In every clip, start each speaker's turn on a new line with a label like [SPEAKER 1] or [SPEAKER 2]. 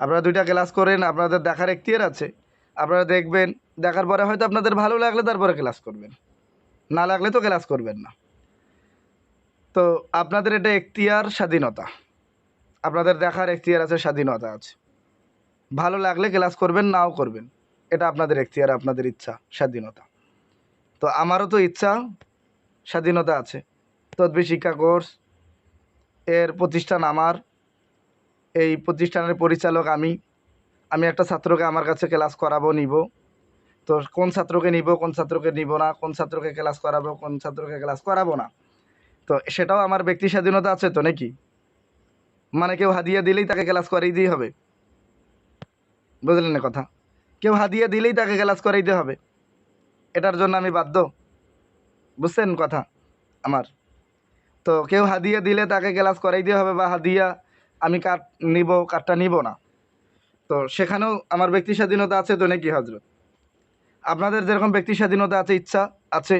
[SPEAKER 1] আপনারা দুইটা ক্লাস করেন, আপনাদের দেখার এখতিয়ার আছে। আপনারা দেখবেন, দেখার পরে হয়তো আপনাদের ভালো লাগলে তারপরে ক্লাস করবেন। না লাগলে তো ক্লাস করবেন না। তো আপনাদের এটা এখতিয়ার স্বাধীনতা। আপনাদের দেখার এখতিয়ার আছে, স্বাধীনতা আছে। ভালো লাগলে ক্লাস করবেন, নাও করবেন। এটা আপনাদের এখতিয়ার আপনাদের ইচ্ছা, স্বাধীনতা। তো আমারও তো ইচ্ছা, স্বাধীনতা আছে। তদ্বি শিক্ষা কোর্স, এর প্রতিষ্ঠান আমার। এই প্রতিষ্ঠানের পরিচালক আমি। আমি একটা ছাত্রকে আমার কাছে ক্লাস করাবো, নিব। তো কোন ছাত্রকে নিব, কোন ছাত্রকে নিব না, কোন ছাত্রকে ক্লাস করাবো, কোন ছাত্রকে ক্লাস করাবো না। তো সেটাও আমার ব্যক্তি স্বাধীনতা আছে তো নাকি? মানে কেউ হাদিয়া দিলেই তাকে ক্লাস করাই দিয়ে হবে। বুঝলেন না কথা? কেউ হাদিয়া দিলেই তাকে ক্লাস করাইতে হবে। এটার জন্য আমি বাধ্য। বুঝছেন কথা? আমার। তো কেউ হাদিয়া দিলে তাকে ক্লাস করাইতে হবে বা হাদিয়া আমি কাঠ নিব কাঠটা নিব না। তো সেখানেও আমার ব্যক্তি স্বাধীনতা আছে তো নাকি হজরত আপনাদের যেরকম ব্যক্তি স্বাধীনতা আছে, ইচ্ছা আছে,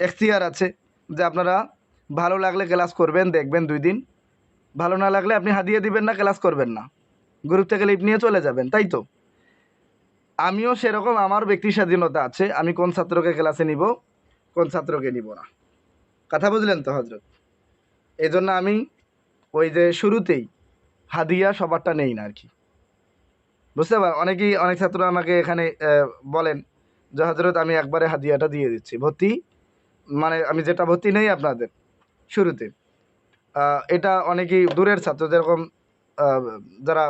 [SPEAKER 1] এখতিয়ার আছে যে আপনারা ভালো লাগলে ক্লাস করবেন, দেখবেন দুই দিন। ভালো না লাগলে আপনি হাদিয়ে দিবেন না, ক্লাস করবেন না। গ্রুপ থেকে লিপ নিয়ে চলে যাবেন, তাই তো? আমিও সেরকম আমার ব্যক্তি স্বাধীনতা আছে, আমি কোন ছাত্রকে ক্লাসে নিব, কোন ছাত্রকে নিব না। কথা বুঝলেন তো হজরত এই জন্য আমি ওই যে শুরুতেই হাদিয়া সবারটা নেই না আর কি বুঝতে পার, অনেকেই, অনেক ছাত্র আমাকে এখানে বলেন যে হজরত আমি একবারে হাদিয়াটা দিয়ে দিচ্ছি। ভর্তি? মানে আমি যেটা ভর্তি নেই আপনাদের শুরুতে। এটা অনেকেই দূরের ছাত্র, যেরকম যারা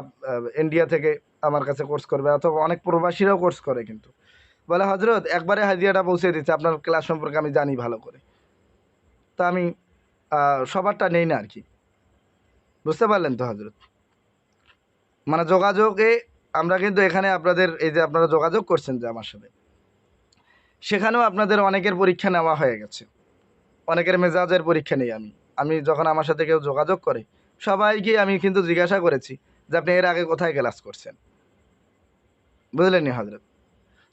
[SPEAKER 1] ইন্ডিয়া থেকে আমার কাছে কোর্স করবে, অথবা অনেক প্রবাসীরাও কোর্স করে কিন্তু। বলে হজরত একবারে হাদিয়াটা পৌঁছে দিচ্ছে, আপনার ক্লাস সম্পর্কে আমি জানি ভালো করে। তা আমি সবারটা নেই না আর কি বুঝতে পারলেন তো হজরত মানে যোগাযোগে আমরা কিন্তু এখানে আপনাদের, এই যে আপনারা যোগাযোগ করছেন যে আমার সাথে, সেখানেও আপনাদের অনেকের পরীক্ষা নেওয়া হয়ে গেছে। অনেকের মেজাজের পরীক্ষা নেই আমি। আমি যখন আমার সাথে কেউ যোগাযোগ করে, সবাইকে আমি কিন্তু জিজ্ঞাসা করেছি যে আপনি এর আগে কোথায় ক্লাস করছেন? বুঝলেন নি হজরত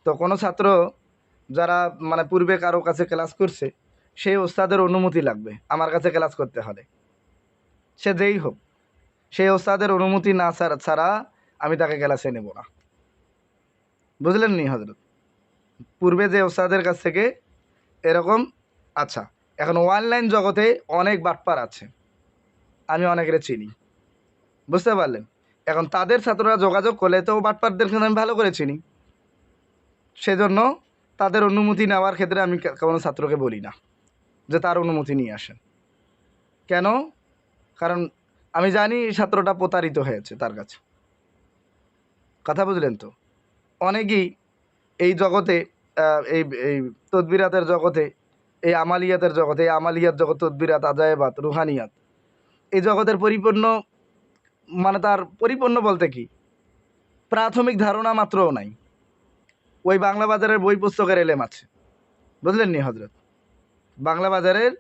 [SPEAKER 1] তো কোনো ছাত্র যারা মানে পূর্বে কারও কাছে ক্লাস করছে, সেই ওস্তাদের অনুমতি লাগবে, আমার কাছে ক্লাস করতে হলে। সে যেই হোক, সেই ওস্তাদের অনুমতি না ছাড়া আমি তাকে ক্লাসে নেব না। বুঝলেন নি হজরত পূর্বে যে ওস্তাদের কাছ থেকে এরকম আচ্ছা এখন অনলাইন জগতে অনেক বাটপার আছে। আমি অনেকের চিনি। বুঝতে পারলেন? এখন তাদের ছাত্ররা যোগাযোগ করলে তো বাটপারদের কিন্তু আমি ভালো করে চিনি। সেজন্য তাদের অনুমতি নেওয়ার ক্ষেত্রে আমি কোনো ছাত্রকে বলি না, যে তার অনুমতি নিয়ে আসেন। কেন? কারণ আমি জানি ছাত্রটা প্রতারিত হয়েছে তার কাছে। কথা বুঝলেন তো? অনেকেই এই জগতে এই এই তদবিরাতের জগতে, এই আমালিয়াতের জগতে, এই আমালিয়াত জগৎ তদবিরাত, আজায়বাত, রুহানিয়াত, এই জগতের পরিপূর্ণ মানে তার পরিপূর্ণ বলতে কি? প্রাথমিক ধারণা মাত্রও নাই। ওই বাংলা বাজারের বই পুস্তকের এলেম আছে। বুঝলেন নি হজরত বাংলা বাজারের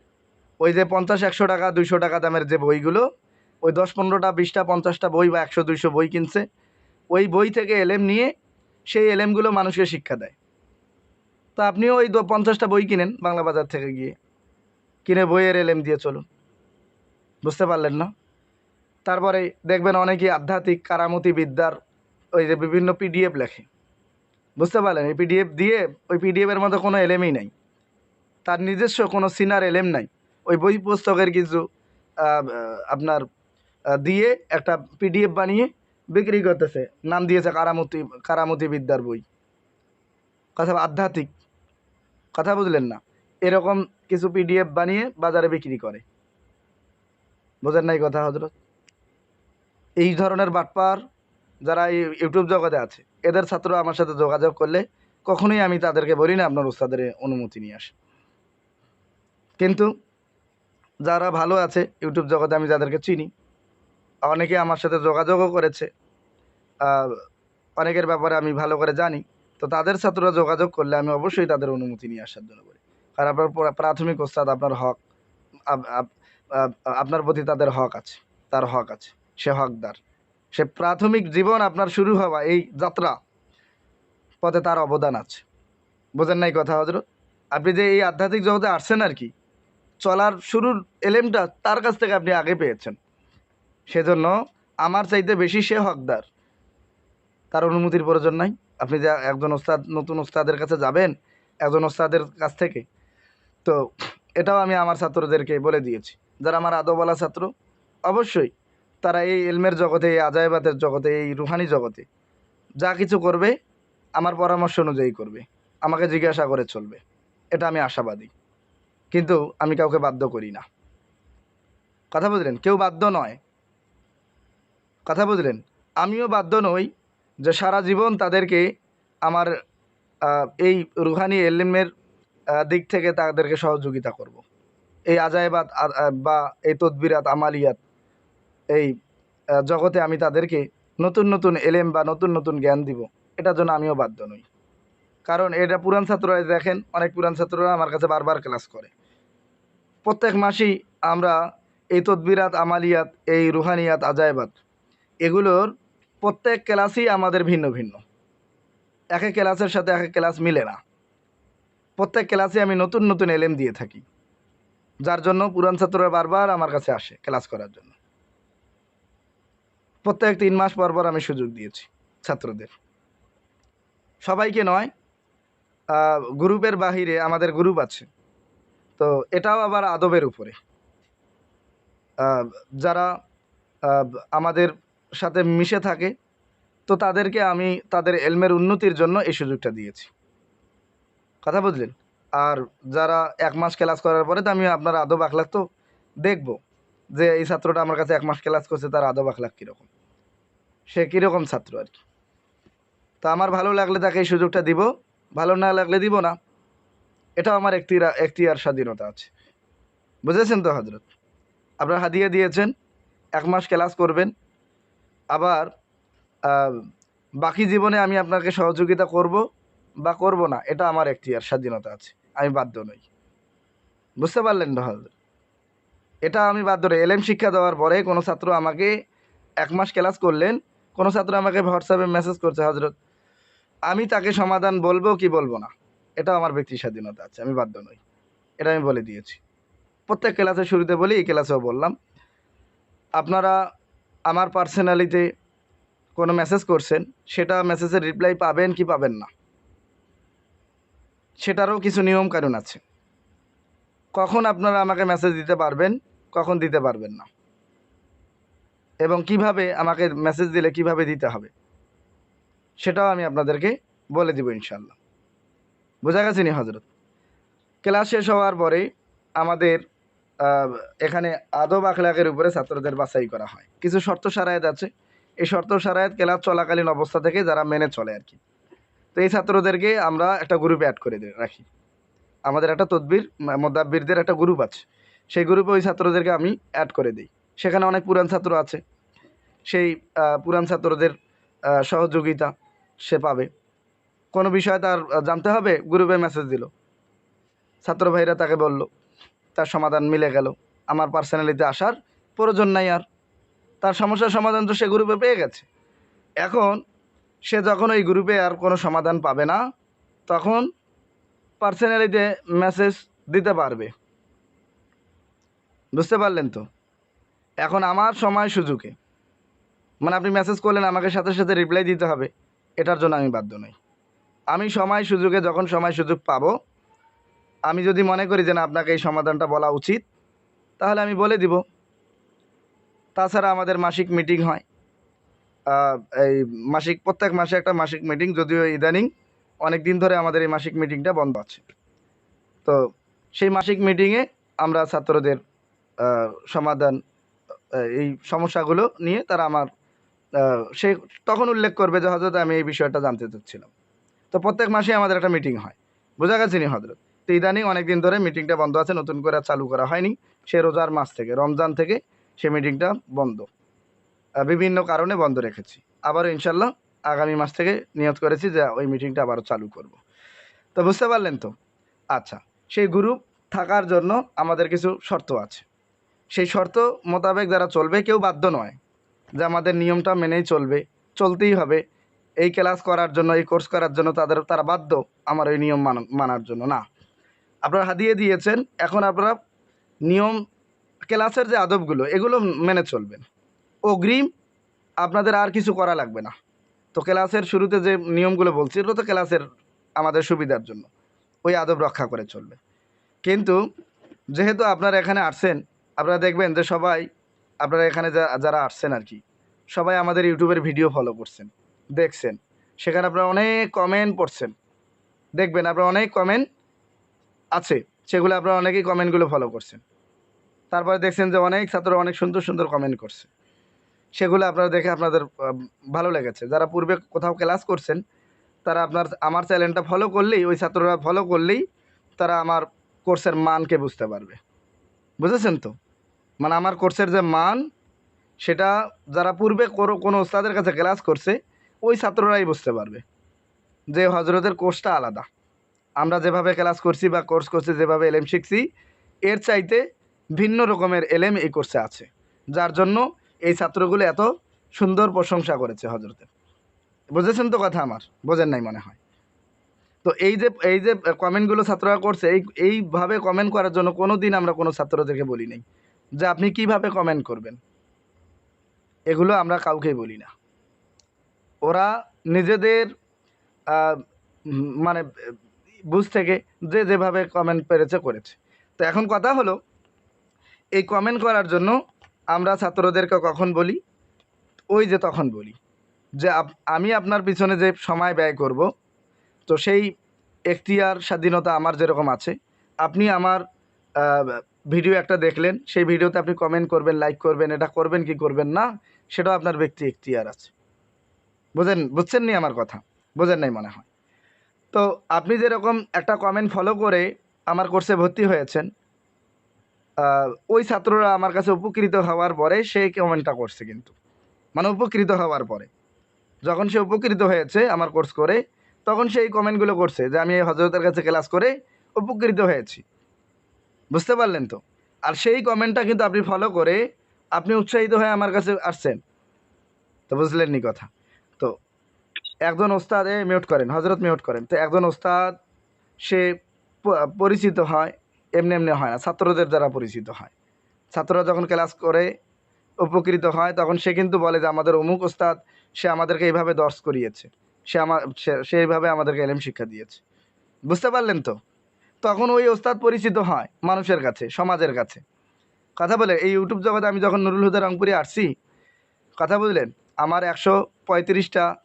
[SPEAKER 1] ওই যে পঞ্চাশ, একশো টাকা, দুইশো টাকা দামের যে বইগুলো, ওই দশ পনেরোটা, বিশটা, পঞ্চাশটা বই বা একশো, দুইশো বই কিনছে। ওই বই থেকে এলেম নিয়ে সেই এলেমগুলো মানুষকে শিক্ষা দেয়। তো আপনিও ওই পঞ্চাশটা বই কিনেন বাংলা বাজার থেকে গিয়ে। কিনে বইয়ের এলেম দিয়ে চলুন। বুঝতে পারলেন না? তারপরে দেখবেন অনেকেই আধ্যাত্মিক কারামতি বিদ্যার ওই যে বিভিন্ন পিডিএফ লেখে। বুঝতে পারলেন? এই পিডিএফ দিয়ে, ওই পিডিএফের মতো কোনো এলেমই নাই। তার নিজস্ব কোনো সিনার এলেম নাই। ওই বই পুস্তকের কিছু আপনার দিয়ে একটা পিডিএফ বানিয়ে বিক্রি করতেছে। নাম দিয়েছে কারামতি কারামতি বিদ্যার বই। কথা আধ্যাত্মিক। কথা বুঝলেন না? এরকম কিছু পিডিএফ বানিয়ে বাজারে বিক্রি করে। বোঝেন নাই কথা হজরত এই ধরনের বাটপার যারা ইউটিউব জগতে আছে, এদের ছাত্র আমার সাথে যোগাযোগ করলে কখনোই আমি তাদেরকে বলি না, আপনার উস্তাদের অনুমতি নিয়ে আসে। কিন্তু যারা ভালো আছে, ইউটিউব জগতে আমি যাদেরকে চিনি, অনেকে আমার সাথে যোগাযোগও করেছে। অনেকের ব্যাপারে আমি ভালো করে জানি। তো তাদের ছাত্ররা যোগাযোগ করলে আমি অবশ্যই তাদের অনুমতি নিয়ে আসার জন্য বলি। কারণ আপনার প্রাথমিক ওস্তাদ আপনার হক আপ- আপ- আপ- আপনার প্রতি তাদের হক আছে, তার হক আছে, সে হকদার। সে প্রাথমিক জীবন আপনার শুরু হওয়া এই যাত্রা পথে তার অবদান আছে। বোঝেন নাই কথা হজরত আপনি যে এই আধ্যাত্মিক জগতে আসছেন আর কি চলার শুরুর এলেমটা তার কাছ থেকে আপনি আগে পেয়েছেন। সেজন্য আমার চাইতে বেশি সে হকদার। তার অনুমতির প্রয়োজন নাই। আপনি যে একজন ওস্তাদ, নতুন ওস্তাদের কাছে যাবেন, একজন ওস্তাদের কাছ থেকে, তো এটাও আমি আমার ছাত্রদেরকে বলে দিয়েছি। যারা আমার আদবলা ছাত্র, অবশ্যই তারা এই এলমের জগতে, এই আজায়বাদের জগতে, এই রুহানি জগতে যা কিছু করবে, আমার পরামর্শ অনুযায়ী করবে। আমাকে জিজ্ঞাসা করে চলবে। এটা আমি আশাবাদী। কিন্তু আমি কাউকে বাধ্য করি না। কথা বুঝলেন? কেউ বাধ্য নয়। কথা বুঝলেন? আমিও বাধ্য নই যে সারা জীবন তাদেরকে আমার এই রুহানি এলিমের দিক থেকে তাদেরকে সহযোগিতা করব। এই আজায়বাদ বা এই তদবিরাত, আমালিয়াত, এই জগতে আমি তাদেরকে নতুন নতুন এলেম বা নতুন নতুন জ্ঞান দিব, এটার জন্য আমিও বাধ্য নই। কারণ এটা পুরান ছাত্ররা দেখেন, অনেক পুরান ছাত্ররা আমার কাছে বারবার ক্লাস করে। প্রত্যেক মাসেই আমরা এই তদবিরাত, আমালিয়াত, এই রুহানিয়াত আজায়বাদ এগুলোর প্রত্যেক ক্লাসই আমাদের ভিন্ন ভিন্ন। এক ক্লাসের সাথে এক এক ক্লাস মিলে না। প্রত্যেক ক্লাসে আমি নতুন নতুন এলেম দিয়ে থাকি, যার জন্য পুরান ছাত্ররা বারবার আমার কাছে আসে ক্লাস করার জন্য। প্রত্যেক তিন মাস পর পর আমি সুযোগ দিয়েছি ছাত্রদের। সবাইকে নয় গ্রুপের বাহিরে আমাদের গ্রুপ আছে। তো এটাও আবার আদবের উপরে। যারা আমাদের সাথে মিশে থাকে, তো তাদেরকে আমি তাদের এলমের উন্নতির জন্য এই সুযোগটা দিয়েছি। কথা বুঝলেন? আর যারা এক মাস ক্লাস করার পরে তো আমি আপনার আদব আখলাক তো দেখব যে এই ছাত্রটা আমার কাছে এক মাস ক্লাস করছে, তার আদব আখলাক কীরকম? সে কীরকম ছাত্র আর কি? তা আমার ভালো লাগলে তাকে এই সুযোগটা দিব, ভালো না লাগলে দিব না। এটাও আমার একটি এখতিয়ার স্বাধীনতা আছে। বুঝেছেন তো হজরত আপনার হাদিয়া দিয়েছেন, এক মাস ক্লাস করবেন। আবার বাকি জীবনে আমি আপনাকে সহযোগিতা করব বা করব না, এটা আমার এখতিয়ার স্বাধীনতা আছে। আমি বাধ্য নই। বুঝতে পারলেন তো হজরত এটা আমি বাধ্য নই। এলএম শিক্ষা দেওয়ার পরে কোনো ছাত্র আমাকে এক মাস ক্লাস করলেন, কোনো ছাত্র আমাকে হোয়াটসঅ্যাপে মেসেজ করছে হজরত আমি তাকে সমাধান বলব কি বলব না? এটা আমার ব্যক্তি স্বাধীনতা আছে, আমি বাধ্য নই। এটা আমি বলে দিয়েছি। প্রত্যেক ক্লাসের শুরুতে বলি, এই ক্লাসেও বললাম, আপনারা আমার পার্সোনালিতে কোনো মেসেজ করছেন, সেটা মেসেজের রিপ্লাই পাবেন কি পাবেন না, সেটারও কিছু নিয়ম কানুন আছে। কখন আপনারা আমাকে মেসেজ দিতে পারবেন, কখন দিতে পারবেন না। এবং কীভাবে আমাকে মেসেজ দিলে কীভাবে দিতে হবে, সেটাও আমি আপনাদেরকে বলে দিব ইনশাল্লাহ বোঝা গেছে নি হজরত ক্লাস শেষ হওয়ার পরে আমাদের এখানে আদব আখলাকের উপরে ছাত্রদের বাছাই করা হয়। কিছু শর্ত সারায়াত আছে। এই শর্ত সারায়াত ক্লাস চলাকালীন অবস্থা থেকে যারা মেনে চলে আর কি। তো এই ছাত্রদেরকে আমরা একটা গ্রুপে অ্যাড করে রাখি। আমাদের একটা তদবির মোদ্দাব্বিরদের একটা গ্রুপ আছে। সেই গ্রুপে ওই ছাত্রদেরকে আমি অ্যাড করে দিই। সেখানে অনেক পুরান ছাত্র আছে। সেই পুরান ছাত্রদের সহযোগিতা সে পাবে। কোনো বিষয় তার জানতে হবে, গ্রুপে মেসেজ দিল। ছাত্র ভাইরা তাকে বলল, তার সমাধান মিলে গেল। আমার পার্সোনালিতে আসার প্রয়োজন নাই আর। তার সমস্যার সমাধান তো সে গ্রুপে পেয়ে গেছে। এখন সে যখন ওই গ্রুপে আর কোনো সমাধান পাবে না, তখন পার্সোনালিতে মেসেজ দিতে পারবে। বুঝতে পারলেন তো? এখন আমার সময় সুযোগে। মানে আপনি মেসেজ করলেন, আমাকে সাথে সাথে রিপ্লাই দিতে হবে। এটার জন্য আমি বাধ্য নই। আমি সময় সুযোগে, যখন সময় সুযোগ পাবো, আমি যদি মনে করি যে না, আপনাকে এই সমাধানটা বলা উচিত, তাহলে আমি বলে দিব। তাছাড়া আমাদের মাসিক মিটিং হয়। এই মাসিক, প্রত্যেক মাসে একটা মাসিক মিটিং, যদিও ইদানিং অনেক দিন ধরে আমাদের এই মাসিক মিটিংটা বন্ধ আছে। তো সেই মাসিক মিটিংয়ে আমরা ছাত্রদের সমাধান এই সমস্যাগুলো নিয়ে তারা আমার সে তখন উল্লেখ করবে যে হজরত আমি এই বিষয়টা জানতে চাচ্ছিলাম। তো প্রত্যেক মাসে আমাদের একটা মিটিং হয়। বোঝা গেছে নি হজরত? তো ইদানিং অনেক দিন ধরে মিটিংটা বন্ধ আছে, নতুন করে চালু করা হয়নি। সে রোজার মাস থেকে, রমজান থেকে সে মিটিংটা বন্ধ। বিভিন্ন কারণে বন্ধ রেখেছি। আবারও ইনশাল্লাহ আগামী মাস থেকে নিয়ত করেছি যে ওই মিটিংটা আবারও চালু করব। তো বুঝতে পারলেন তো? আচ্ছা সেই গ্রুপ থাকার জন্য আমাদের কিছু শর্ত আছে। সেই শর্ত মোতাবেক যারা চলবে কেউ বাধ্য নয় যে আমাদের নিয়মটা মেনেই চলবে, চলতেই হবে। এই ক্লাস করার জন্য, এই কোর্স করার জন্য তাদের, তারা বাধ্য আমার ওই নিয়ম মান- মানার জন্য, না। আপনারা হাদিয়ে দিয়েছেন, এখন আপনারা নিয়ম ক্লাসের যে আদবগুলো, এগুলো মেনে চলবেন। অগ্রিম আপনাদের আর কিছু করা লাগবে না। তো ক্লাসের শুরুতে যে নিয়মগুলো বলছি, এগুলো তো ক্লাসের আমাদের সুবিধার জন্য। ওই আদব রক্ষা করে চলবে। কিন্তু যেহেতু আপনারা এখানে আসছেন, আপনারা দেখবেন যে সবাই, আপনারা এখানে যারা আসছেন আর কি, সবাই আমাদের ইউটিউবের ভিডিও ফলো করছেন। দেখছেন। সেখানে আপনারা অনেক কমেন্ট পড়ছেন। দেখবেন, আপনার অনেক কমেন্ট আছে, সেগুলো আপনারা অনেকেই কমেন্টগুলো ফলো করছেন। তারপরে দেখছেন যে অনেক ছাত্র অনেক সুন্দর সুন্দর কমেন্ট করছে। সেগুলো আপনারা দেখে আপনাদের ভালো লেগেছে। যারা পূর্বে কোথাও ক্লাস করছেন, তারা আপনার, আমার চ্যানেলটা ফলো করলেই, ওই ছাত্ররা ফলো করলেই তারা আমার কোর্সের মানকে বুঝতে পারবে। বুঝেছেন তো? মানে আমার কোর্সের যে মান, সেটা যারা পূর্বে কোনো ওস্তাদের কাছে ক্লাস করছে ওই ছাত্ররাই বুঝতে পারবে যে হজরতের কোর্সটা আলাদা। আমরা যেভাবে ক্লাস করছি বা কোর্স করছি, যেভাবে এলএম শিখছি, এর চাইতে ভিন্ন রকমের এলএম এই কোর্সে আছে। যার জন্য এই ছাত্রগুলো এত সুন্দর প্রশংসা করেছে হজরতের। বুঝেছেন তো কথা আমার? বোঝেন নাই মনে হয়। তো এই যে এই যে কমেন্টগুলো ছাত্ররা করছে, এই, এইভাবে কমেন্ট করার জন্য কোনো দিন আমরা কোনো ছাত্রদেরকে বলি নাই যে আপনি কীভাবে কমেন্ট করবেন। এগুলো আমরা কাউকেই বলি না। ওরা নিজেদের মানে বুঝ থেকে যে যেভাবে কমেন্ট পেরেছে করেছে। তো এখন কথা হলো, এই কমেন্ট করার জন্য আমরা ছাত্রদেরকে কখন বলি? ওই যে তখন বলি, যে আমি আপনার পিছনে যে সময় ব্যয় করব, তো সেই এখতিয়ার স্বাধীনতা আমার যেরকম আছে, আপনি আমার ভিডিও একটা দেখলেন, সেই ভিডিওতে আপনি কমেন্ট করবেন লাইক করবেন, এটা করবেন কি করবেন না, সেটাও আপনার ব্যক্তি এখতিয়ার আছে। বুঝেন বুঝছেন নি আমার কথা? বোঝেন নাই মনে হয়। তো আপনি যেরকম একটা কমেন্ট ফলো করে আমার কোর্সে ভর্তি হয়েছেন ওই ছাত্ররা আমার কাছে উপকৃত হওয়ার পরে সেই কমেন্টটা করছে কিন্তু। মানে উপকৃত হওয়ার পরে। যখন সে উপকৃত হয়েছে আমার কোর্স করে, তখন সেই কমেন্টগুলো করছে যে আমি এই হজরতের কাছে ক্লাস করে উপকৃত হয়েছি। বুঝতে পারলেন তো? আর সেই কমেন্টটা কিন্তু আপনি ফলো করে আপনি উৎসাহিত হয়ে আমার কাছে আসছেন। তো বুঝলেননি কথা? একজন ওস্তাদ এ মিউট করেন হজরত মিউট করেন। তো একজন ওস্তাদ, সে পরিচিত হয়, এমনি এমনি হয় না, ছাত্রদের দ্বারা পরিচিত হয়। ছাত্ররা যখন ক্লাস করে, উপকৃত হয়, তখন সে কিন্তু বলে যে, আমাদের অমুক ওস্তাদ, সে আমাদেরকে এইভাবে দর্শ করিয়েছে। সে আমার সে- এইভাবে আমাদেরকে এলেম শিক্ষা দিয়েছে। বুঝতে পারলেন তো? তখন ওই ওস্তাদ পরিচিত হয় মানুষের কাছে, সমাজের কাছে। কথা বলে, এই ইউটিউব জগতে আমি যখন নুরুল হুদা রংপুরে আসছি, কথা বুঝলেন আমার একশো পঁয়ত্রিশটা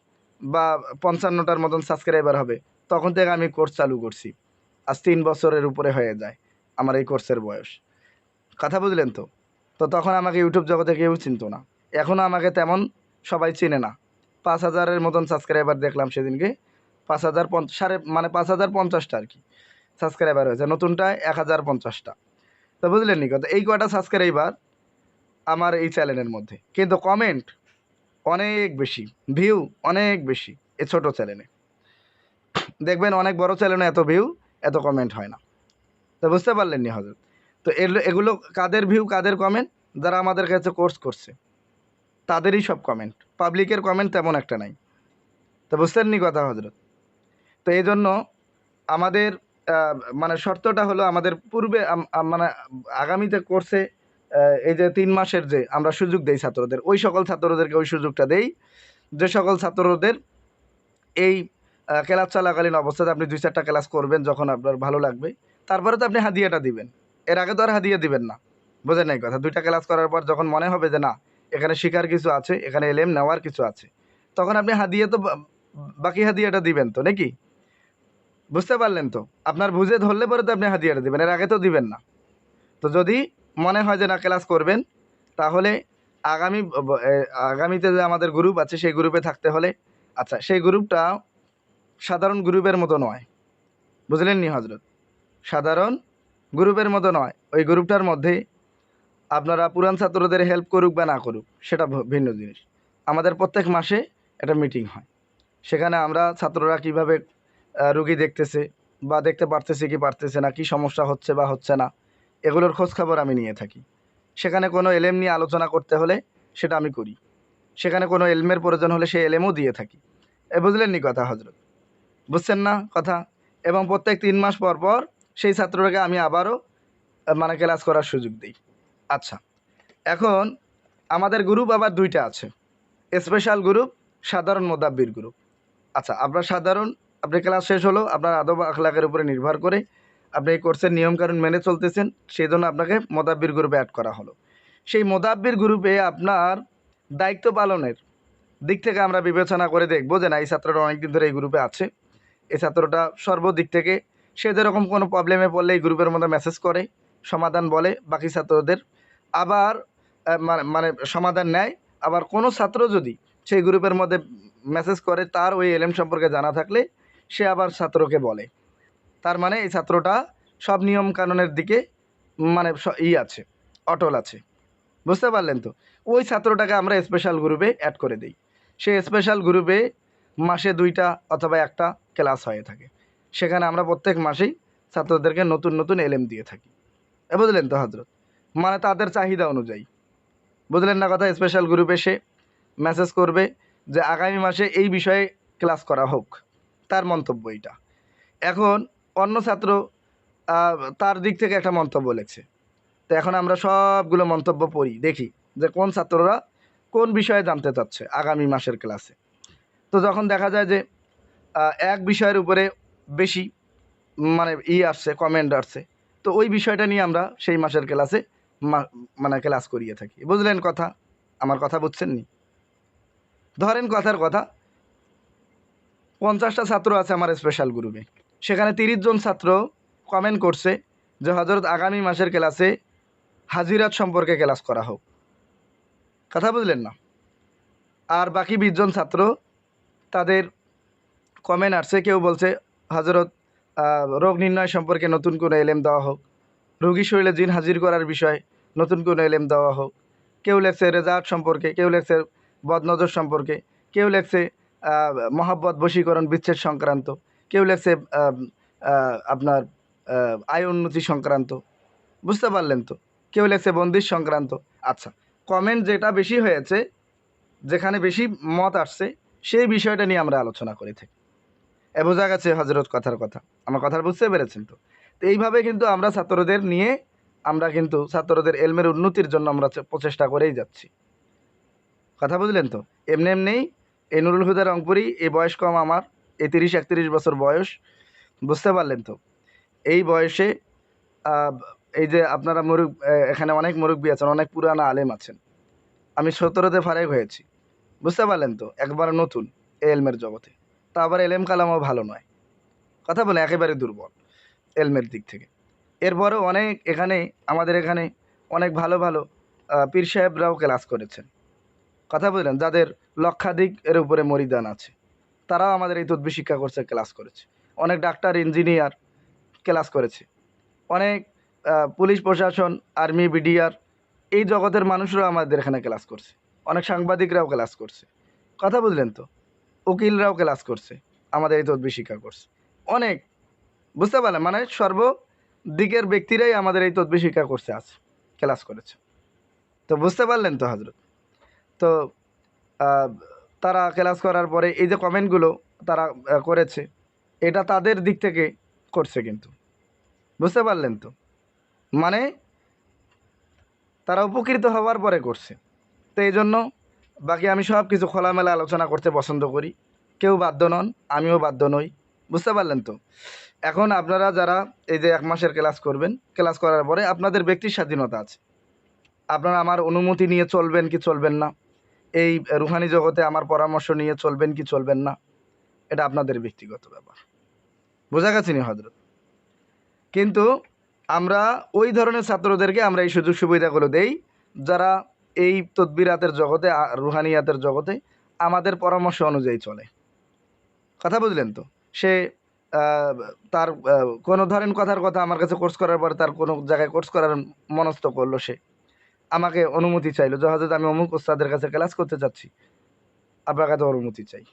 [SPEAKER 1] বা পঞ্চান্নটার মতন সাবস্ক্রাইবার হবে, তখন থেকে আমি কোর্স চালু করছি। আজ তিন বছরের উপরে হয়ে যায় আমার এই কোর্সের বয়স। কথা বুঝলেন তো? তো তখন আমাকে ইউটিউব জগতে কেউ চিনতো না। এখনও আমাকে তেমন সবাই চিনে না। পাঁচ হাজারের মতন সাবস্ক্রাইবার দেখলাম সেদিনকে। পাঁচ হাজার সাড়ে মানে পাঁচ হাজার পঞ্চাশটা আর কি সাবস্ক্রাইবার হয়েছে। নতুনটা এক হাজার পঞ্চাশটা। তো বুঝলেন নি কথা। এই কটা সাবস্ক্রাইবার আমার এই চ্যানেলের মধ্যে। কিন্তু কমেন্ট অনেক বেশি ভিউ অনেক বেশি এ ছোট চ্যানেলে দেখবেন অনেক বড় চ্যানেলে এত ভিউ এত কমেন্ট হয় না। তো বুঝতে পারলেন নি হজরত? তো এগুলো কাদের ভিউ কাদের কমেন্ট যারা আমাদের কাছে কোর্স করছে, তাদেরই সব কমেন্ট পাবলিকের কমেন্ট তেমন একটা নাই। তো বুঝতেন নি কথা হজরত? তো এই জন্য আমাদের মানে শর্তটা হলো আমাদের পূর্বে মানে আগামীতে কোর্সে এই যে তিন মাসের যে আমরা সুযোগ দেই ছাত্রদের, ওই সকল ছাত্রদেরকে ওই সুযোগটা দেই। যে সকল ছাত্রদের এই ক্লাস চলাকালীন অবস্থাতে আপনি দুই চারটা ক্লাস করবেন যখন আপনার ভালো লাগবে, তারপরে তো আপনি হাদিয়াটা দিবেন। এর আগে তো আর হাদিয়া দিবেন না। বোঝেন নাই কথা? দুইটা ক্লাস করার পর যখন মনে হবে যে না, এখানে শিকার কিছু আছে, এখানে এলেম নেওয়ার কিছু আছে, তখন আপনি হাদিয়া তো বাকি হাদিয়াটা দিবেন তো, নাকি? বুঝতে পারলেন তো? আপনার বুঝে ধরলে পরে তো আপনি হাদিয়াটা দিবেন, এর আগে তো দিবেন না। তো যদি মনে হয় যে না ক্লাস করবেন, তাহলে আগামী আগামীতে যে আমাদের গ্রুপ আছে, সেই গ্রুপে থাকতে হলে আচ্ছা সেই গ্রুপটা সাধারণ গ্রুপের মতো নয়। বুঝলেন নি হজরত? সাধারণ গ্রুপের মতো নয়। ওই গ্রুপটার মধ্যে আপনারা পুরান ছাত্রদের হেল্প করুক বা না করুক, সেটা ভিন্ন জিনিস। আমাদের প্রত্যেক মাসে একটা মিটিং হয়। সেখানে আমরা ছাত্ররা কীভাবে রুগী দেখতেছে বা দেখতে পারতেছে কি পারতেছে না, কি সমস্যা হচ্ছে বা হচ্ছে না এগুলোর খোঁজখবর আমি নিয়ে থাকি। সেখানে কোনো এলেম নিয়ে আলোচনা করতে হলে সেটা আমি করি। সেখানে কোনো এলমের প্রয়োজন হলে সেই এলেমও দিয়ে থাকি। এ বুঝলেন নি কথা হজরত বুঝছেন না কথা? এবং প্রত্যেক তিন মাস পর পর সেই ছাত্রটাকে আমি আবারও মানে ক্লাস করার সুযোগ দিই। আচ্ছা এখন আমাদের গ্রুপ আবার দুইটা আছে। স্পেশাল গ্রুপ, সাধারণ মোদাব্বির গ্রুপ। আচ্ছা আপনার সাধারণ, আপনার ক্লাস শেষ হলো, আপনার আদব আখলাকের উপরে নির্ভর করে আপনি এই কোর্সের নিয়মকানুন মেনে চলতেছেন সেই জন্য আপনাকে মোদাব্বির গ্রুপে অ্যাড করা হলো। সেই মোদাব্বির গ্রুপে আপনার দায়িত্ব পালনের দিক থেকে আমরা বিবেচনা করে দেখব যে না, এই ছাত্রটা অনেকদিন ধরে এই গ্রুপে আছে। এই ছাত্রটা সর্বদিক থেকে সে যেরকম কোনো প্রবলেমে পড়লে এই গ্রুপের মধ্যে মেসেজ করে, সমাধান বলে, বাকি ছাত্রদের আবার মানে মানে সমাধান নেয়। আবার কোনো ছাত্র যদি সেই গ্রুপের মধ্যে মেসেজ করে, তার ওই এলএম সম্পর্কে জানা থাকলে সে আবার ছাত্রকে বলে। তার মানে এই ছাত্রটা সব নিয়ম কানুনের দিকে মানে ই আছে, অটল আছে। বুঝতে পারলেন তো? ওই ছাত্রটাকে আমরা স্পেশাল গ্রুপে অ্যাড করে দিই। সেই স্পেশাল গ্রুপে মাসে দুইটা অথবা একটা ক্লাস হয়ে থাকে। সেখানে আমরা প্রত্যেক মাসেই ছাত্রদেরকে নতুন নতুন এলএম দিয়ে থাকি। বুঝলেন তো হজরত মানে তাদের চাহিদা অনুযায়ী। বুঝলেন না কথা? স্পেশাল গ্রুপে সে মেসেজ করবে যে আগামী মাসে এই বিষয়ে ক্লাস করা হোক। তার মন্তব্য এইটা। এখন অন্য ছাত্র তার দিক থেকে একটা মন্তব্য লিখছে। তো এখন আমরা সবগুলো মন্তব্য পড়ি, দেখি যে কোন ছাত্ররা কোন বিষয়ে জানতে চাচ্ছে আগামী মাসের ক্লাসে। তো যখন দেখা যায় যে এক বিষয়ের উপরে বেশি মানে ই আসছে কমেন্ট আসছে, তো ওই বিষয়টা নিয়ে আমরা সেই মাসের ক্লাসে মানে ক্লাস করিয়ে থাকি। বুঝলেন কথা? আমার কথা বুঝছেন নি ধরেন কথার কথা, পঞ্চাশটা ছাত্র আছে আমার স্পেশাল গ্রুপে সেখানে তিরিশ জন ছাত্র কমেন্ট করছে যে হজরত আগামী মাসের ক্লাসে হাজিরাত সম্পর্কে ক্লাস করা হোক। কথা বুঝলেন না? আর বাকি বিশজন ছাত্র তাদের কমেন্ট আসছে, কেউ বলছে হজরত রোগ নির্ণয় সম্পর্কে নতুন কোনো এলেম দেওয়া হোক। রোগী শরীরে জিন হাজির করার বিষয়ে নতুন কোনো এলেম দেওয়া হোক। কেউ লেখছে রেজাল্ট সম্পর্কে, কেউ লেখছে বদনজর সম্পর্কে, কেউ লেখছে মহাব্বত বশীকরণ, বিচ্ছেদ সংক্রান্ত। কেউ লেখছে আপনার আয় উন্নতি সংক্রান্ত। বুঝতে পারলেন তো? কেউ লেখছে বন্দিশ সংক্রান্ত। আচ্ছা কমেন্ট যেটা বেশি হয়েছে, যেখানে বেশি মত আসছে, সেই বিষয়টা নিয়ে আমরা আলোচনা করে থাকি। এ বোঝা গেছে হজরত কথার কথা। আমার কথা বুঝতে পেরেছেন তো? তো এইভাবে কিন্তু আমরা ছাত্রদের নিয়ে, আমরা কিন্তু ছাত্রদের এলমের উন্নতির জন্য আমরা প্রচেষ্টা করেই যাচ্ছি। কথা বুঝলেন তো? এমনি এমনিই এই নুরুল হুদা রংপুরি এই বয়স কম আমার। এই তিরিশ একত্রিশ বছর বয়স, বুঝতে পারলেন তো? এই বয়সে এই যে আপনারা মুরুগ এখানে অনেক মুরব্বী আছেন, অনেক পুরানা আলেম আছেন। আমি সতেরোতে ফারেক হয়েছি, বুঝতে পারলেন তো? একবার নতুন এলমের জগতে। তা আবার এলএম কালামও ভালো নয়। কথা বলে একেবারে দুর্বল, এলমের দিক থেকে। এরপরেও অনেক এখানে, আমাদের এখানে অনেক ভালো ভালো পীর সাহেবরাও ক্লাস করেছেন। কথা বললেন, যাদের লক্ষাধিক এর উপরে মরিদান আছে। তারাও আমাদের এই তদ্বি শিক্ষা করছে ক্লাস করেছে। অনেক ডাক্তার, ইঞ্জিনিয়ার ক্লাস করেছে। অনেক পুলিশ প্রশাসন, আর্মি, বিডিআর, এই জগতের মানুষরাও আমাদের এখানে ক্লাস করছে। অনেক সাংবাদিকরাও ক্লাস করছে। কথা বুঝলেন তো? উকিলরাও ক্লাস করছে আমাদের এই তদ্বি শিক্ষা করছে অনেক, বুঝতে পারলেন? মানে সর্বদিকের ব্যক্তিরাই আমাদের এই তদ্বি শিক্ষা করছে আছে, ক্লাস করেছে। তো বুঝতে পারলেন তো হজরত তো তারা ক্লাস করার পরে এই যে কমেন্টগুলো তারা করেছে, এটা তাদের দিক থেকে করছে কিন্তু। বুঝতে পারলেন তো? মানে তারা উপকৃত হওয়ার পরে করছে। তো এই জন্য বাকি আমি সব কিছু খোলামেলা আলোচনা করতে পছন্দ করি। কেউ বাধ্য নন, আমিও বাধ্য নই। বুঝতে পারলেন তো? এখন আপনারা যারা এই যে এক মাসের ক্লাস করবেন, ক্লাস করার পরে আপনাদের ব্যক্তির স্বাধীনতা আছে। আপনারা আমার অনুমতি নিয়ে চলবেন কি চলবেন না। এই রুহানি জগতে আমার পরামর্শ নিয়ে চলবেন কি চলবেন না, এটা আপনাদের ব্যক্তিগত ব্যাপার। বোঝা গেছে নি হজরত কিন্তু আমরা ওই ধরনের ছাত্রদেরকে আমরা এই সুযোগ সুবিধাগুলো দেই, যারা এই তদবিরাতের জগতে রুহানিয়াতের জগতে আমাদের পরামর্শ অনুযায়ী চলে। কথা বুঝলেন তো? সে তার কোনো ধরেন কথার কথা আমার কাছে কোর্স করার পরে তার কোনো জায়গায় কোর্স করার মনস্থ করল সে। আমাকে অনুমতি চাইলো যে হয়তো আমি অমুক ওস্তাদের কাছে ক্লাস করতে চাচ্ছি আপনার কাছে অনুমতি চাই।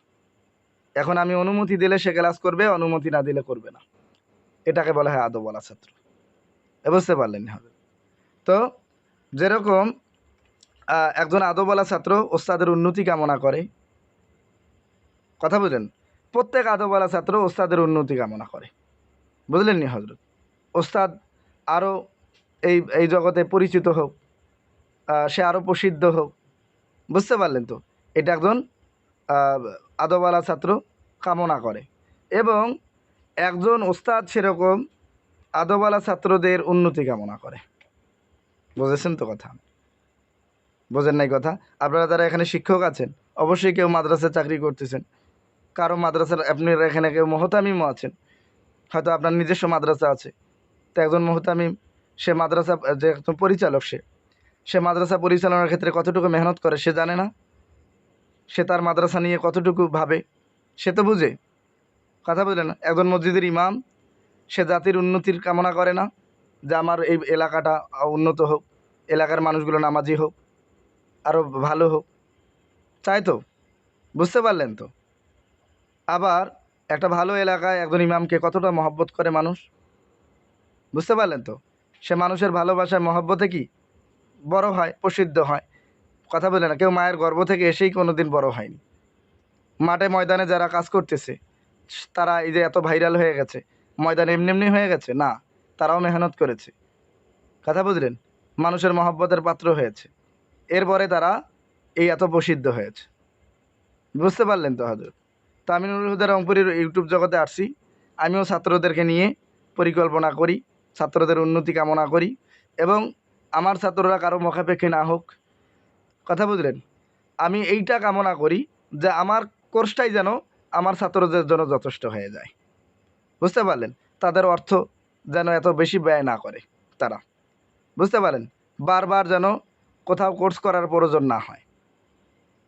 [SPEAKER 1] এখন আমি অনুমতি দিলে সে ক্লাস করবে, অনুমতি না দিলে করবে না। এটাকে বলা হয় আদবলা ছাত্র। বুঝতে পারলেন হবে তো যেরকম একজন আদবলা ছাত্র ওস্তাদের উন্নতি কামনা করে, কথা বুঝলেন? প্রত্যেক আদবলা ছাত্র ওস্তাদের উন্নতি কামনা করে। বুঝলেন নি হজরত ওস্তাদ আরও এই এই জগতে পরিচিত হোক সে আরও প্রসিদ্ধ হোক। বুঝতে পারলেন তো? এটা একজন আদবালা ছাত্র কামনা করে। এবং একজন ওস্তাদ সেরকম আদবালা ছাত্রদের উন্নতি কামনা করে। বুঝেছেন তো কথা? বোঝেন নাই কথা? আপনারা যারা এখানে শিক্ষক আছেন, অবশ্যই কেউ মাদ্রাসায় চাকরি করতেছেন। কারও মাদ্রাসার আপনার এখানে কেউ মহতামিমও আছেন। হয়তো আপনার নিজস্ব মাদ্রাসা আছে। তো একজন মহতামিম, সে মাদ্রাসা, যে একজন পরিচালক সে সে মাদ্রাসা পরিচালনার ক্ষেত্রে কতটুকু মেহনত করে, সে জানে না? সে তার মাদ্রাসা নিয়ে কতটুকু ভাবে, সে তো বুঝে। কথা বুঝলেন একজন মসজিদের ইমাম, সে জাতির উন্নতির কামনা করে না যে আমার এই এলাকাটা উন্নত হোক, এলাকার মানুষগুলো নামাজি হোক আরও ভালো হোক। চাই তো? বুঝতে পারলেন তো? আবার একটা ভালো এলাকায় একজন ইমামকে কতটা মহব্বত করে মানুষ? বুঝতে পারলেন তো? সে মানুষের ভালোবাসায় মহব্বতে কি? বড় হয়, প্রসিদ্ধ হয়। কথা বলে না, কেউ মায়ের গর্ভ থেকে এসেই কোনো দিন বড় হয়নি। মাঠে ময়দানে যারা কাজ করতেছে, তারা এই যে এত ভাইরাল হয়ে গেছে, ময়দানে এমনি এমনি হয়ে গেছে? না, তারাও মেহনত করেছে। কথা বুঝলেন? মানুষের মহব্বতের পাত্র হয়েছে। এরপরে তারা এই এত প্রসিদ্ধ হয়েছে। বুঝতে পারলেন তো হজরত তো আমি নুরুল হুদা রংপুরের ইউটিউব জগতে আসছি। আমিও ছাত্রদেরকে নিয়ে পরিকল্পনা করি, ছাত্রদের উন্নতি কামনা করি এবং আমার ছাত্ররা কারও মুখাপেক্ষী না হোক। কথা বুঝলেন? আমি এইটা কামনা করি যে আমার কোর্সটাই যেন আমার ছাত্রদের জন্য যথেষ্ট হয়ে যায়। বুঝতে পারলেন? তাদের অর্থ যেন এত বেশি ব্যয় না করে তারা। বুঝতে পারেন বারবার যেন কোথাও কোর্স করার প্রয়োজন না হয়।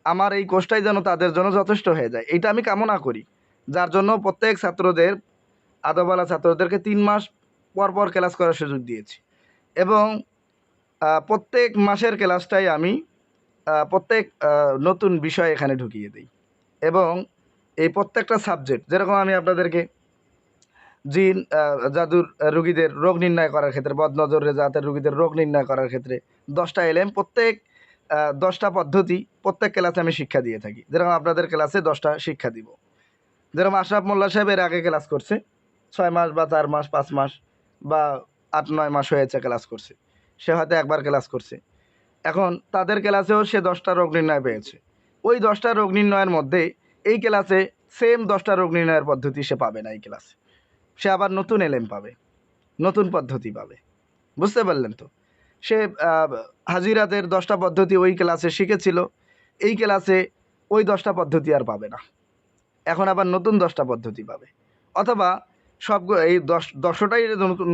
[SPEAKER 1] আমার এই কোর্সটাই যেন তাদের জন্য যথেষ্ট হয়ে যায়। এইটা আমি কামনা করি। যার জন্য প্রত্যেক ছাত্রদের আদবালা ছাত্রদেরকে তিন মাস পর পর ক্লাস করার সুযোগ দিয়েছি। এবং প্রত্যেক মাসের ক্লাসটাই আমি প্রত্যেক নতুন বিষয় এখানে ঢুকিয়ে দিই। এবং এই প্রত্যেকটা সাবজেক্ট যেরকম আমি আপনাদেরকে জিন জাদুর রুগীদের রোগ নির্ণয় করার ক্ষেত্রে, বদনজর রেজাতের রুগীদের রোগ নির্ণয় করার ক্ষেত্রে দশটা এলএম প্রত্যেক দশটা পদ্ধতি প্রত্যেক ক্লাসে আমি শিক্ষা দিয়ে থাকি। যেরকম আপনাদের ক্লাসে দশটা শিক্ষা দিব। যেরকম আশরাফ মোল্লা সাহেব এর আগে ক্লাস করছে, ছয় মাস বা চার মাস, পাঁচ মাস বা আট, নয় মাস হয়েছে ক্লাস করছে। সে হয়তো একবার ক্লাস করছে। এখন তাদের ক্লাসেও সে দশটা রোগ নির্ণয় পেয়েছে। ওই দশটা রোগ নির্ণয়ের মধ্যে এই ক্লাসে সেম দশটা রোগ নির্ণয়ের পদ্ধতি সে পাবে না এই ক্লাসে। সে আবার নতুন এলএম পাবে, নতুন পদ্ধতি পাবে। বুঝতে পারলেন তো? সে হাজিরাদের দশটা পদ্ধতি ওই ক্লাসে শিখেছিল, এই ক্লাসে ওই দশটা পদ্ধতি আর পাবে না। এখন আবার নতুন দশটা পদ্ধতি পাবে। অথবা সব এই দশ, দশটাই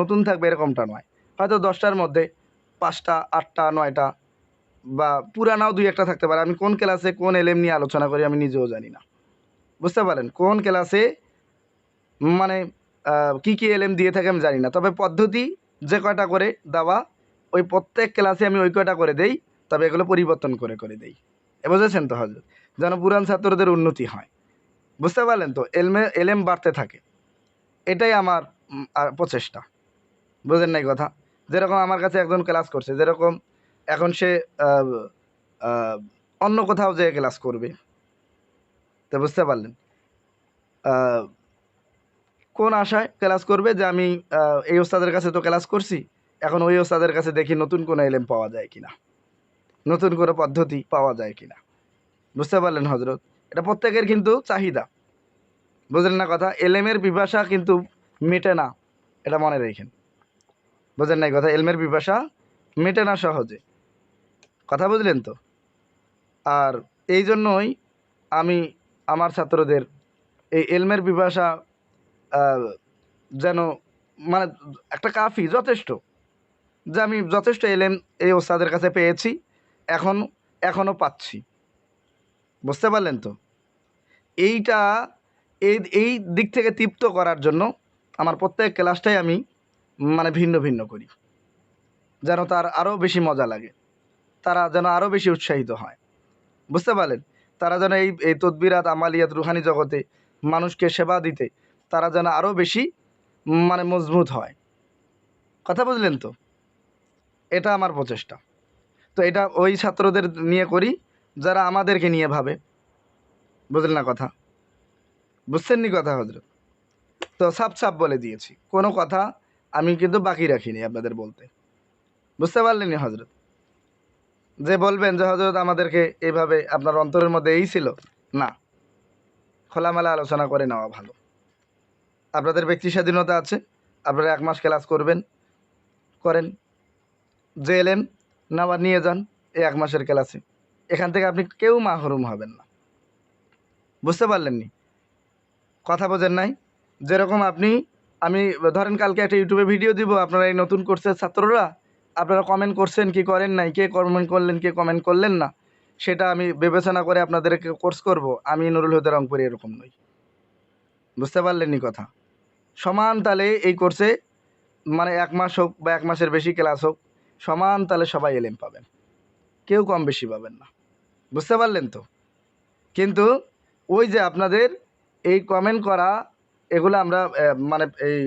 [SPEAKER 1] নতুন থাকবে এরকমটা নয়। হয়তো দশটার মধ্যে পাঁচটা, আটটা, নয়টা বা পুরানাও দুই একটা থাকতে পারে। আমি কোন ক্লাসে কোন এলএম নিয়ে আলোচনা করি আমি নিজেও জানি না। বুঝতে পারেন কোন ক্লাসে মানে কি কি এলএম দিয়ে থাকে আমি জানি না। তবে পদ্ধতি যে কয়টা করে দেওয়া, ওই প্রত্যেক ক্লাসে আমি ওই কয়টা করে দেই, তবে এগুলো পরিবর্তন করে করে দেই। এ বুঝেছেন তো হজরত যেন পুরান ছাত্রদের উন্নতি হয়। বুঝতে পারলেন তো? এলমে এলএম বাড়তে থাকে। এটাই আমার প্রচেষ্টা। বুঝেন নাই কথা? যেরকম আমার কাছে একজন ক্লাস করছে, যেরকম এখন সে অন্য কোথাও যেয়ে ক্লাস করবে। তো বুঝতে পারলেন? কোন আশায় ক্লাস করবে যে আমি এই ওস্তাদের কাছে তো ক্লাস করছি, এখন ওই ওস্তাদের কাছে দেখি নতুন কোনো এলেম পাওয়া যায় কিনা? নতুন কোনো পদ্ধতি পাওয়া যায় কিনা? বুঝতে পারলেন হজরত এটা প্রত্যেকের কিন্তু চাহিদা। বুঝলেন না কথা? এলেমের বিভাষা কিন্তু মেটে না, এটা মনে রেখেন। বুঝলেন নাই কথা এলমের বিভাষা মেটে না সহজে। কথা বুঝলেন তো? আর এই জন্যই আমি আমার ছাত্রদের এই এলমের আহ, যেন মানে একটা কাফি যথেষ্ট যে আমি যথেষ্ট এলেম এই ওস্তাদের কাছে পেয়েছি এখন এখনও পাচ্ছি। বুঝতে পারলেন তো? এইটা এই এই দিক থেকে তৃপ্ত করার জন্য আমার প্রত্যেক ক্লাসটাই আমি মানে ভিন্ন ভিন্ন করি। যেন তার আরও বেশি মজা লাগে। তারা যেন আরও বেশি উৎসাহিত হয়। বুঝতে পারলেন? তারা যেন এই এই তদবিরাত, আমালিয়াত, রুহানি জগতে মানুষকে সেবা দিতে তারা যেন আরও বেশি মানে মজবুত হয়। কথা বুঝলেন তো? এটা আমার প্রচেষ্টা। তো এটা ওই ছাত্রদের নিয়ে করি, যারা আমাদেরকে নিয়ে ভাবে। বুঝলেন না কথা? বুঝছেন নি কথা হজরত তো সাপ সাপ বলে দিয়েছি। কোনো কথা আমি কিন্তু বাকি রাখিনি আপনাদের বলতে। বুঝতে পারলেন হজরত যে বলবেন যে হজরত আমাদেরকে এইভাবে আপনার অন্তরের মধ্যে এই ছিল, না। খোলামেলা আলোচনা করে নেওয়া ভালো। আপনাদের ব্যক্তি স্বাধীনতা আছে, আপনারা এক মাস ক্লাস করবেন, করেন। যে এলেন নাবার নিয়ে যান এই এক মাসের ক্লাসে। এখান থেকে আপনি কেউ মাহরুম হবেন না। বুঝতে পারলেননি কথা বোঝেন নাই? যেরকম আপনি আমি, ধরেন কালকে একটা ইউটিউবে ভিডিও দিব, আপনারা এই নতুন কোর্সের ছাত্ররা, আপনারা কমেন্ট করছেন, কি করেন নাই, কে কমেন্ট করলেন, কে কমেন্ট করলেন না, সেটা আমি বিবেচনা করে আপনাদেরকে কোর্স করব। আমি নুরুল হুদা রংপুরি এরকম নই। বুঝতে পারলেন নি কথা? সমান তালে এই কোর্সে মানে এক মাস হোক বা এক মাসের বেশি ক্লাস হোক, সমান তালে সবাই এলেম পাবেন। কেউ কম বেশি পাবেন না। বুঝতে পারলেন তো? কিন্তু ওই যে আপনাদের এই কমেন্ট করা এগুলো আমরা মানে এই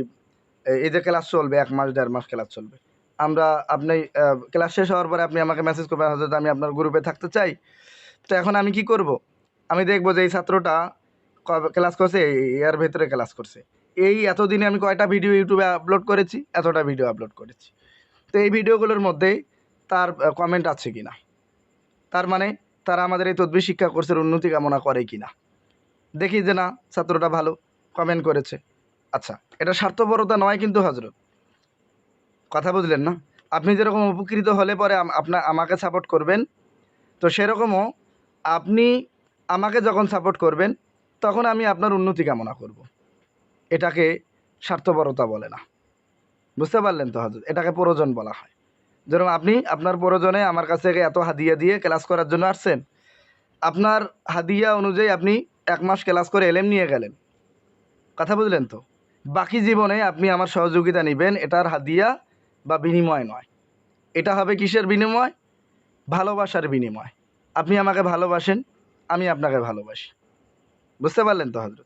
[SPEAKER 1] এই যে ক্লাস চলবে, এক মাস, দেড় মাস ক্লাস চলবে। আমরা আপনি ক্লাস শেষ হওয়ার পরে আপনি আমাকে মেসেজ করবেন হয়তো আমি আপনার গ্রুপে থাকতে চাই। তো এখন আমি কি করব? আমি দেখব যে এই ছাত্রটা ক্লাস করছে এর ভেতরে ক্লাস করছে। এই এতদিনে আমি কয়টা ভিডিও ইউটিউবে আপলোড করেছি? এতটা ভিডিও আপলোড করেছি। তো এই ভিডিওগুলোর মধ্যে তার কমেন্ট আছে কি না তার মানে তারা আমাদের এই তদ্বির শিক্ষা কোর্সের উন্নতি কামনা করে কি না দেখি যে না, ছাত্রটা ভালো। কমেন্ট করেছে। আচ্ছা এটা স্বার্থপরতা নয় কিন্তু হজরত কথা বুঝলেন না? আপনি যেরকম উপকৃত হলে পরে আপনার আমাকে সাপোর্ট করবেন, তো সেরকমও আপনি আমাকে যখন সাপোর্ট করবেন, তখন আমি আপনার উন্নতি কামনা করব। এটাকে স্বার্থপরতা বলে না। বুঝতে পারলেন তো হজরত এটাকে প্রয়োজন বলা হয়। যেরকম আপনি আপনার প্রয়োজনে আমার কাছ থেকে এত হাদিয়া দিয়ে ক্লাস করার জন্য আসছেন, আপনার হাদিয়া অনুযায়ী আপনি এক মাস ক্লাস করে এলেম নিয়ে গেলেন। কথা বুঝলেন তো? বাকি জীবনে আপনি আমার সহযোগিতা নেবেন, এটার হাদিয়া বা বিনিময় নয়। এটা হবে কিসের বিনিময়? ভালোবাসার বিনিময়। আপনি আমাকে ভালোবাসেন, আমি আপনাকে ভালোবাসি। বুঝতে পারলেন তো হজরত